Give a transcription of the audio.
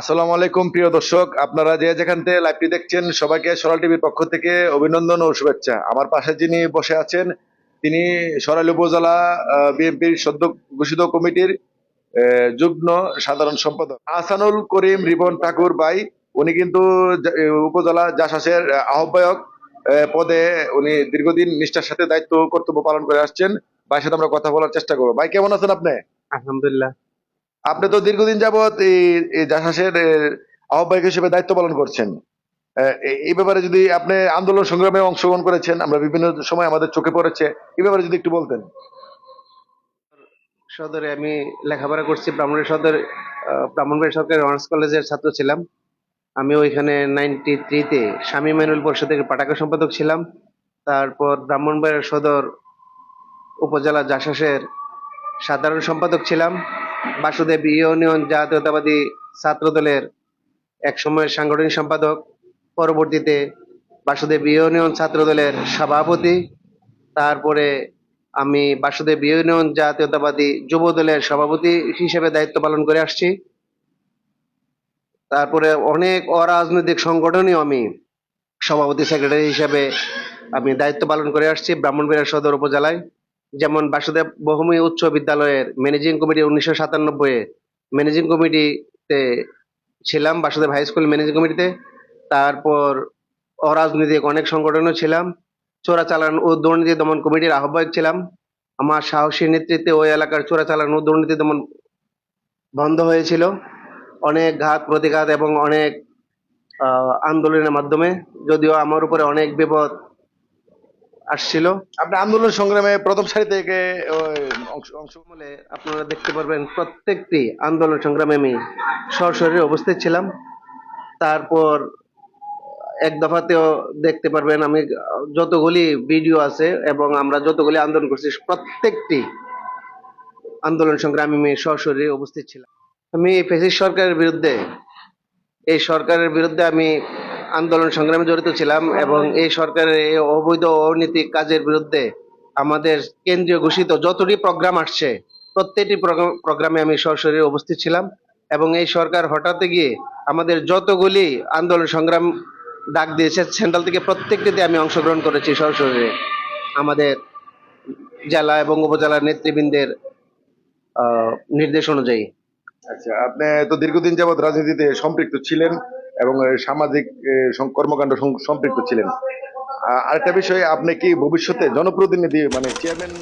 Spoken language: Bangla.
আসসালামু আলাইকুম প্রিয় দর্শক। আপনারা যে যেখান থেকে লাইভটি দেখছেন সবাইকে সরাল টিভির পক্ষ থেকে অভিনন্দন ও শুভেচ্ছা। আমার পাশে যিনি বসে আছেন তিনি সরাইল উপজেলা বিএনপির সদ্য ঘোষিত কমিটির যুগ্ম সাধারণ সম্পাদক। আসানুল করিম রিবন ঠাকুর ভাই উনি কিন্তু উপজেলা জাসাসের আহ্বায়ক আহ, পদে উনি দীর্ঘদিন নিষ্ঠার সাথে দায়িত্ব কর্তব্য পালন করে আসছেন। ভাইয়ের সাথে আমরা কথা বলার চেষ্টা করব। ভাই কেমন আছেন আপনি? আলহামদুলিল্লাহ। আপনি তো দীর্ঘদিন যাবৎ এই জাহাজের আহ্বায়ক হিসেবে দায়িত্ব পালন করছেন। এই- ব্যাপারে যদি আপনি আন্দোলন সংগ্রামে অংশগ্রহণ করেছেন, আমরা বিভিন্ন সময় আমাদের চোখে পড়েছে, এই ব্যাপারে যদি একটু বলতেন। সদরে আমি লেখাপড়া করছি ব্রাহ্মণবাড়ি সদর ব্রাহ্মণবাড়ি সরকারি অনার্স কলেজের ছাত্র ছিলাম। আমি ওইখানে নাইনটি থ্রিতে স্বামী ম্যানুয়াল পরিষদের পাঠাকা সম্পাদক ছিলাম। তারপর ব্রাহ্মণবাড়ির সদর উপজেলা জাসাসের সাধারণ সম্পাদক ছিলাম। বাসুদেব ইউনিয়ন জাতীয়তাবাদী ছাত্র দলের এক সময়ের সাংগঠনিক সম্পাদক। পরবর্তীতে বাসুদেব ইউনিয়ন ছাত্র দলের সভাপতি। তারপরে আমি বাসুদেব ইউনিয়ন জাতীয়তাবাদী যুব দলের সভাপতি হিসেবে দায়িত্ব পালন করে আসছি। তারপরে অনেক অরাজনৈতিক সংগঠনেও আমি সভাপতি সেক্রেটারি হিসেবে আমি দায়িত্ব পালন করে আসছি ব্রাহ্মণবাড়িয়া সদর উপজেলায়। যেমন বাসুদেব বহুমী উচ্চ বিদ্যালয়ের ম্যানেজিং কমিটি উনিশশো সাতানব্বই ম্যানেজিং কমিটিতে ছিলাম, বাসুদেব হাই স্কুল ম্যানেজিং কমিটিতে তারপর অরাজনৈতিক অনেক সংগঠনও ছিলাম। চোরাচালান ও দুর্নীতি দমন কমিটির আহ্বায়ক ছিলাম। আমার সাহসী নেতৃত্বে ওই এলাকার চোরাচালান ও দুর্নীতি দমন বন্ধ হয়েছিল। অনেক ঘাত প্রতিঘাত এবং অনেক আন্দোলনের মাধ্যমে, যদিও আমার উপরে অনেক বিপদ আসছিল। আপনি আন্দোলন সংগ্রামে প্রথম সারি থেকে অংশ বলে আপনারা দেখতে পারবেন প্রত্যেকটি আন্দোলন সংগ্রামে আমি সরাসরি উপস্থিত ছিলাম। তারপর এক দফাতেও দেখতে পারবেন আমি যতগুলি ভিডিও আছে এবং আমরা যতগুলি আন্দোলন করছি, প্রত্যেকটি আন্দোলন সংগ্রামে আমি সরাসরি উপস্থিত ছিলাম। আমি ফেসিস সরকারের বিরুদ্ধে, এই সরকারের বিরুদ্ধে আমি আন্দোলন সংগ্রামে জড়িত ছিলাম এবং এই সরকারের এই অবৈধ অনৈতিক কাজের বিরুদ্ধে আমাদের কেন্দ্রীয় ঘোষিত যতটি প্রোগ্রাম আসছে, প্রত্যেকটি প্রোগ্রামে আমি সরাসরি উপস্থিত ছিলাম এবং এই সরকার হঠাৎ গিয়ে আমাদের যতগুলি আন্দোলন সংগ্রাম ডাক দিয়েছে, সেন্ট্রাল থেকে প্রত্যেকটিতে আমি অংশগ্রহণ করেছি সরাসরি আমাদের জেলা এবং উপজেলার নেতৃবৃন্দের নির্দেশ অনুযায়ী। আচ্ছা আপনি তো দীর্ঘদিন যাবৎ রাজনীতিতে সম্পৃক্ত ছিলেন। এবং সামাজিক কর্মকাণ্ড সম্পৃক্ত ছিলেন। আরেকটা বিষয়ে আপনি কি ভবিষ্যতে জনপ্রতিনিধি মানে চেয়ারম্যান